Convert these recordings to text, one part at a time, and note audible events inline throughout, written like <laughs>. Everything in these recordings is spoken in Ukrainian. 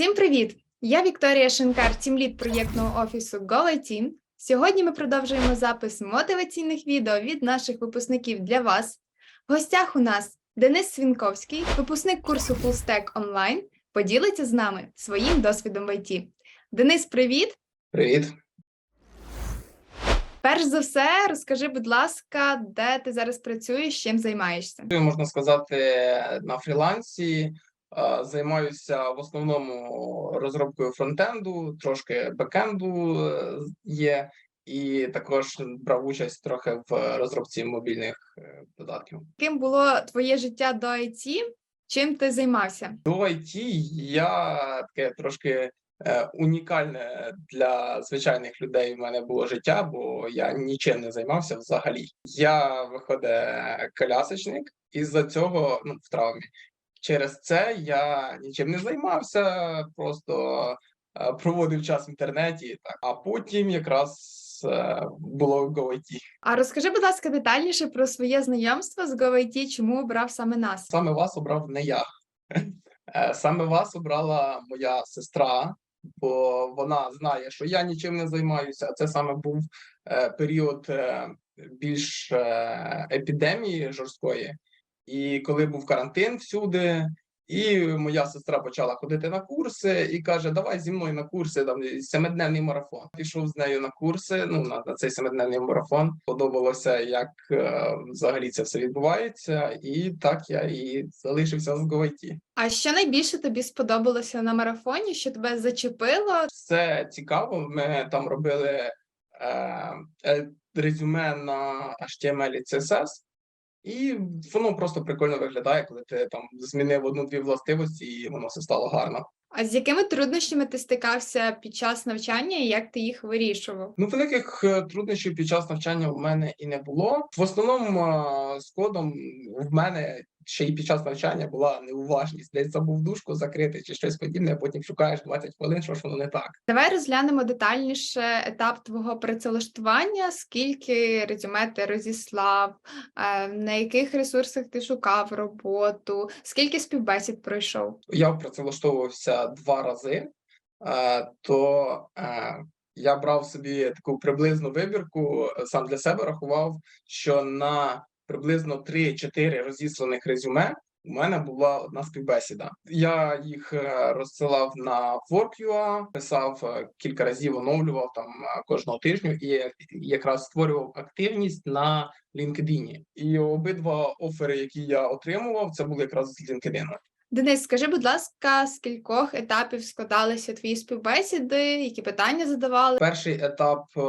Всім привіт! Я Вікторія Шинкар, тімлід проєктного офісу GoIT. Сьогодні ми продовжуємо запис мотиваційних відео від наших випускників для вас. В гостях у нас Денис Свінковський, випускник курсу FullStack Online, поділиться з нами своїм досвідом в ІТ. Денис, привіт! Привіт. Перш за все, розкажи, будь ласка, де ти зараз працюєш, чим займаєшся? Можна сказати, на фрілансі займаюся в основному розробкою фронтенду, трошки бекенду е, є, і також брав участь трохи в розробці мобільних е, додатків. Ким було твоє життя до IT? Чим ти займався? До IT я таке трошки е, унікальне для звичайних людей. В мене було життя, бо я нічим не займався взагалі. Я виходить колясочник, і з-за цього ну, в травмі. Через це я нічим не займався, просто е, проводив час в інтернеті. Так. А потім якраз е, було GoIT. А розкажи, будь ласка, детальніше про своє знайомство з GoIT, чому обрав саме нас? Саме вас обрав не я. Е, Саме вас обрала моя сестра, бо вона знає, що я нічим не займаюся. А Це саме був е, період е, більш е, епідемії жорсткої. І коли був карантин всюди, і моя сестра почала ходити на курси і каже: Давай зі мною на курси, там семидневний марафон. Пішов з нею на курси. Ну на, на цей семидневний марафон. Подобалося, як е, взагалі це все відбувається, і так я і залишився з GoIT. А що найбільше тобі сподобалося на марафоні, що тебе зачепило? Все цікаво. Ми там робили е, е, резюме на HTML і CSS, і воно просто прикольно виглядає, коли ти там змінив одну-дві властивості, і воно все стало гарно. А з якими труднощами ти стикався під час навчання і як ти їх вирішував? Ну, великих е, труднощів під час навчання в мене і не було. В основному е, з кодом в мене ще й під час навчання була неуважність. Десь забув дужку закрити чи щось подібне, а потім шукаєш 20 хвилин, що ж воно не так. Давай розглянемо детальніше етап твого працевлаштування, скільки резюме ти розіслав, е, на яких ресурсах ти шукав роботу, скільки співбесід пройшов. Я працевлаштовувався два рази, е, то е, я брав собі таку приблизну вибірку, е, сам для себе рахував, що на приблизно 3-4 розісланих резюме у мене була одна співбесіда. Я їх розсилав на Work.ua, писав кілька разів, оновлював там кожного тижню і якраз створював активність на LinkedIn. І обидва офери, які я отримував, це були якраз з LinkedIn. Денис, скажи, будь ласка, з кількох етапів складалися твої співбесіди, які питання задавали? Перший етап е,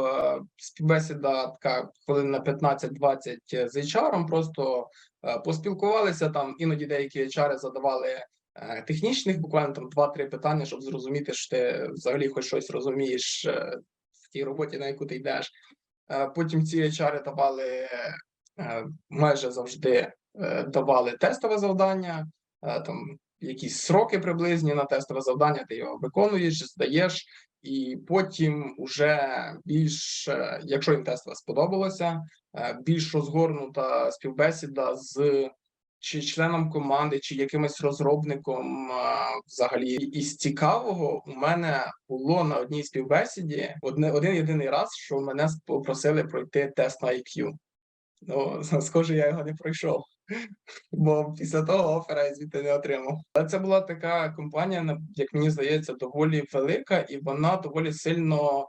співбесіда така хвилин на 15-20 з HR, просто е, поспілкувалися там. Іноді деякі HR задавали е, технічних, буквально там 2-3 питання, щоб зрозуміти, що ти взагалі хоч щось розумієш в тій роботі, на яку ти йдеш. Потім ці HR давали майже завжди давали тестове завдання, там якісь сроки приблизні на тестове завдання, ти його виконуєш, здаєш, і потім уже більш, е, якщо їм тестове сподобалося, е, більш розгорнута співбесіда з чи членом команди, чи якимось розробником е, взагалі. І з цікавого у мене було на одній співбесіді один єдиний раз, що мене попросили пройти тест на IQ. Ну, <laughs> схоже, я його не пройшов. Бо після того офера я звідти не отримав. Але це була така компанія, як мені здається, доволі велика, і вона доволі сильно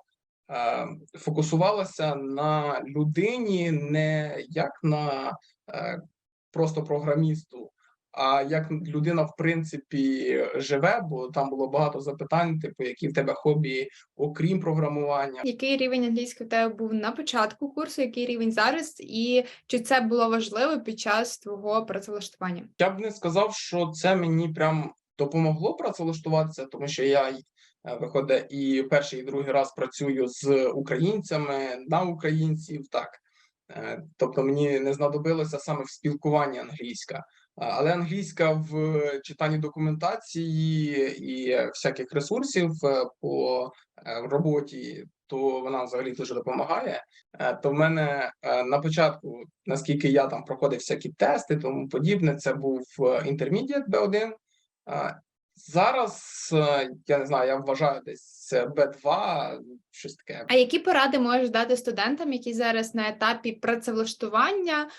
е, фокусувалася на людині, не як на е, просто програмісту, а як людина, в принципі, живе, бо там було багато запитань, типу, які в тебе хобі, окрім програмування. Який рівень англійської в тебе був на початку курсу, який рівень зараз, і чи це було важливо під час твого працевлаштування? Я б не сказав, що це мені прям допомогло працевлаштуватися, тому що я е, виходить і перший, і другий раз працюю з українцями на українців. Так Е, тобто мені не знадобилося саме в спілкуванні англійська, але англійська в читанні документації і всяких ресурсів е, по е, роботі, то вона взагалі дуже допомагає. Е, То в мене е, на початку, наскільки я там проходив всякі тести, тому подібне, це був е, Intermediate B1. Е, Зараз е, я не знаю, я вважаю десь B2, щось таке. А які поради можеш дати студентам, які зараз на етапі працевлаштування?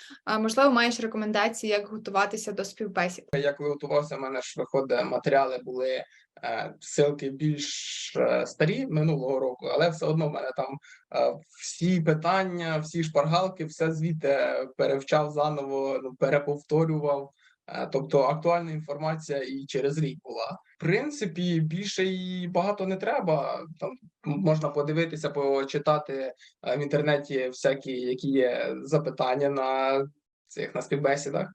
Можливо, маєш рекомендації, як готуватися до співбесід? Я коли готувався, в мене ж виходить, матеріали були е, ссылки більш е, старі минулого року, але все одно в мене там е, всі питання, всі шпаргалки, все звідти перевчав заново, ну, переповторював. Е, Тобто актуальна інформація і через рік була. В принципі, більше і багато не треба. Там можна подивитися, почитати е, в інтернеті всякі, які є запитання на цих на співбесідах.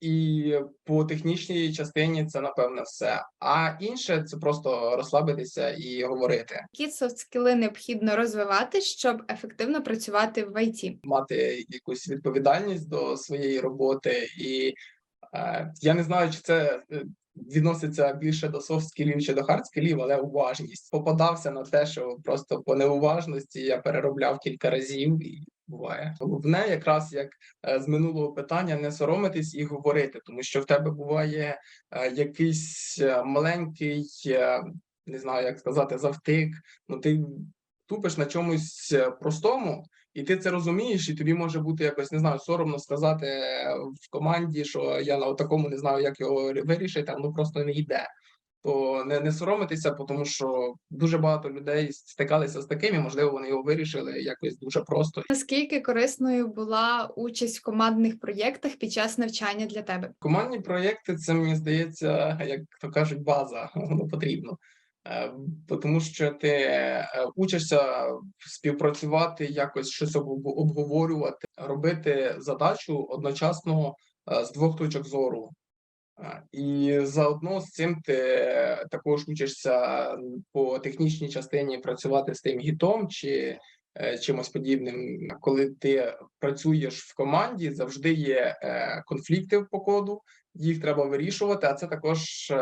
І по технічній частині це напевне все. А інше це просто розслабитися і говорити, Які софт-скіли необхідно розвивати, щоб ефективно працювати в ІТ? мати якусь відповідальність до своєї роботи. І я не знаю, чи це е, відноситься більше до софт-скілів чи до хард-скілів, але уважність попадався на те, що просто по неуважності я переробляв кілька разів і. Буває головне, якраз як е, з минулого питання, не соромитись і говорити, тому що в тебе буває е, якийсь е, маленький, е, не знаю, як сказати, завтик. Ну ти тупиш на чомусь е, простому, і ти це розумієш, і тобі може бути якось не знаю, соромно сказати е, в команді, що я на такому не знаю, як його вирішити, а ну просто не йде. То не, не соромитися, тому що дуже багато людей стикалися з таким, і можливо вони його вирішили якось дуже просто. Наскільки корисною була участь в командних проєктах під час навчання для тебе? Командні проєкти це мені здається, як то кажуть, база воно потрібно. Е, Тому що ти е, учишся співпрацювати, якось щось обговорювати, робити задачу одночасно е, з двох точок зору. І заодно з цим ти також учишся по технічній частині працювати з тим гітом чи чимось подібним. Коли ти працюєш в команді, завжди є конфлікти по коду, їх треба вирішувати, а це також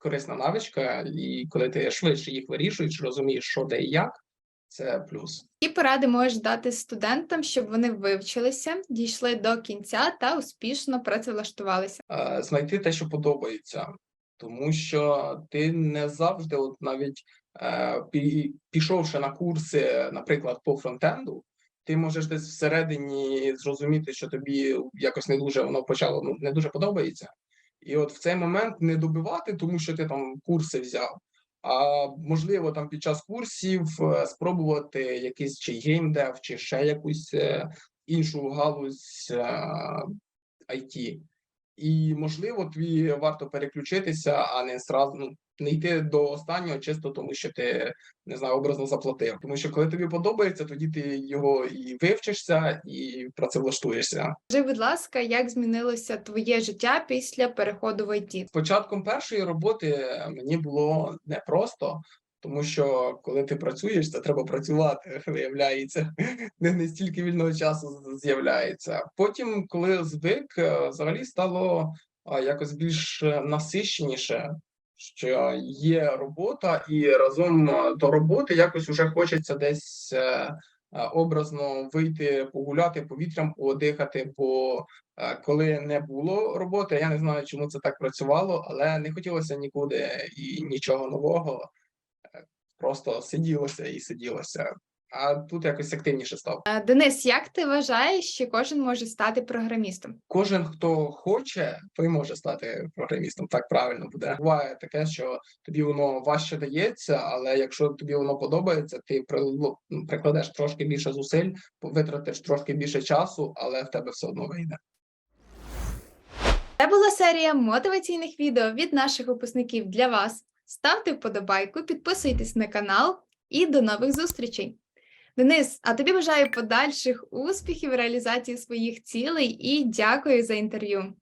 корисна навичка, і коли ти швидше їх вирішуєш, розумієш, що де і як, це плюс. Які поради можеш дати студентам, щоб вони вивчилися, дійшли до кінця та успішно працевлаштувалися? е, знайти те, що подобається, тому що ти не завжди, от навіть е, пішовши на курси, наприклад, по фронтенду, ти можеш десь всередині зрозуміти, що тобі якось не дуже воно почало ну, не дуже подобається. І от в цей момент не добивати, тому що ти там курси взяв. А можливо, там під час курсів е, спробувати якийсь чи геймдев, чи ще якусь е, іншу галузь е, IT. І можливо, тобі варто переключитися, а не сразу ну, не йти до останнього, чисто тому, що ти не знаю, образно заплатив. Тому що коли тобі подобається, тоді ти його і вивчишся, і працевлаштуєшся. Скажи, будь ласка, як змінилося твоє життя після переходу в ІТ? З початком першої роботи мені було непросто, тому що коли ти працюєш, це треба працювати, <laughs> виявляється. Не, не стільки вільного часу з'являється. Потім, коли звик, е, взагалі стало якось більш е, насищеніше, що є робота, і разом е, до роботи якось уже хочеться десь. е, е, Образно вийти погуляти повітрям, подихати, бо коли не було роботи, я не знаю, чому це так працювало, але не хотілося нікуди і нічого нового. Просто сиділося і сиділося. А тут якось активніше став. Е, Денис, як ти вважаєш, що кожен може стати програмістом? Кожен, хто хоче, той може стати програмістом. Так правильно буде. Буває таке, що тобі воно важче дається, але якщо тобі воно подобається, ти прикладеш трошки більше зусиль, витратиш трошки більше часу, але в тебе все одно вийде. Це була серія мотиваційних відео від наших випускників для вас. Ставте вподобайку, підписуйтесь на канал і до нових зустрічей. Денис, а тобі бажаю подальших успіхів реалізації своїх цілей і дякую за інтерв'ю.